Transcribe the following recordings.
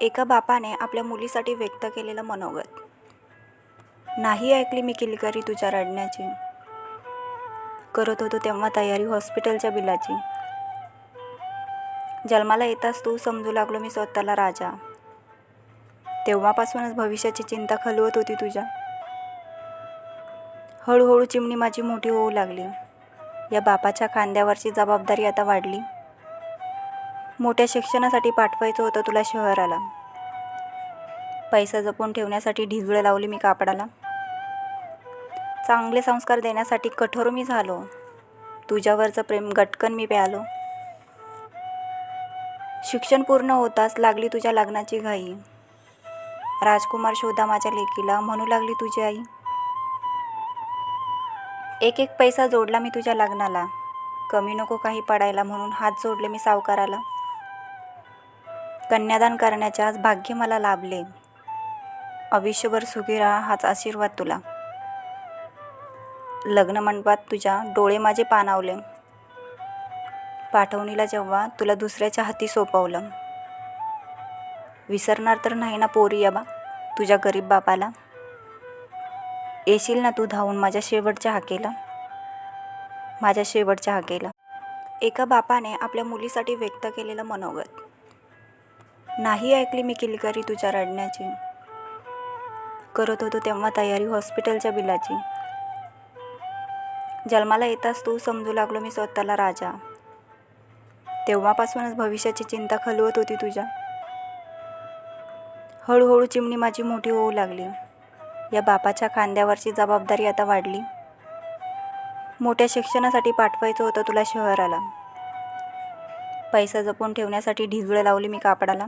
एका बापाने आपल्या मुलीसाठी व्यक्त केलेलं मनोगत. नाही ऐकली मी किलकरी तुझ्या रडण्याची. करत होतो तेव्हा तयारी हॉस्पिटलच्या बिलाची. जन्माला येताच तू समजू लागलो मी स्वतःला राजा. तेव्हापासूनच भविष्याची चिंता खलवत होती तुझ्या. हळूहळू चिमणी माझी मोठी होऊ लागली. या बापाच्या खांद्यावरची जबाबदारी आता वाढली. मोठ्या शिक्षणासाठी पाठवायचं होतं तुला शहराला. पैसा जपून ठेवण्यासाठी ढिगळं लावली मी कापडाला. चांगले संस्कार देण्यासाठी कठोर मी झालो. तुझ्यावरचं प्रेम गटकन मी प्यालो. शिक्षण पूर्ण होताच लागली तुझ्या लग्नाची घाई. राजकुमार शोधा माझ्या लेकीला म्हणू लागली तुझी आई. एक एक पैसा जोडला मी तुझ्या लग्नाला. कमी नको काही पडायला म्हणून हात जोडले मी सावकाराला. कन्यादान करण्याचे आज भाग्य मला लाभले. आयुष्यभर सुखी राहा हाच आशीर्वाद तुला. लग्न मंडपात तुझ्या डोळे माझे पाणावले. पाठवणीला जेव्हा तुला दुसऱ्याच्या हाती सोपवलं. विसरणार तर नाही ना पोरी बा तुझ्या गरीब बापाला. येशील ना तू धावून माझ्या शेवटच्या हाकेला? माझ्या शेवटच्या हाकेला. एका बापाने आपल्या मुलीसाठी व्यक्त केलेलं मनोगत. नाही ऐकली मी किलकारी तुझ्या रडण्याची. करत होतो तेव्हा तयारी हॉस्पिटलच्या बिलाची. जन्माला येताच तू समजू लागलो मी स्वतःला राजा. तेव्हापासूनच भविष्याची चिंता खलवत होती तुझ्या. हळूहळू चिमणी माझी मोठी होऊ लागली. या बापाच्या खांद्यावरची जबाबदारी आता वाढली. मोठ्या शिक्षणासाठी पाठवायचं होतं तुला शहराला. पैसा जपून ठेवण्यासाठी ढिगळं लावली मी कापडाला.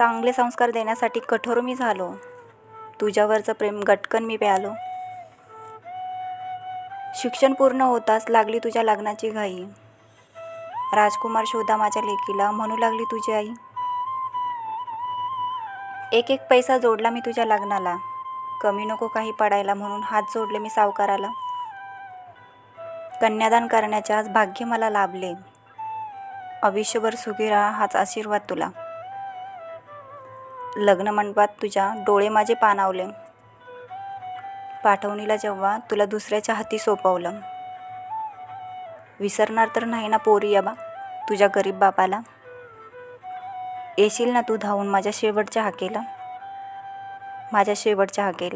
चांगले संस्कार देण्यासाठी कठोर मी झालो. तुझ्यावरचं प्रेम गटकन मी प्यालो. शिक्षण पूर्ण होताच लागली तुझ्या लग्नाची घाई. राजकुमार शोधा माझ्या लेकीला म्हणू लागली तुझी आई. एक एक पैसा जोडला मी तुझ्या लग्नाला. कमी नको काही पडायला म्हणून हात जोडले मी सावकाराला. कन्यादान करण्याचे आज भाग्य मला लाभले. आयुष्यभर सुखी राहा हाच आशीर्वाद तुला. लग्न मंडपात तुझ्या डोळे माझे पाणावले. पाठवणीला जेव्हा तुला दुसऱ्याच्या हाती सोपवलं. विसरणार तर नाही ना पोरी बा तुझ्या गरीब बापाला. येशील ना तू धावून माझ्या शेवटच्या हाकेला? माझ्या शेवटच्या हाकेला.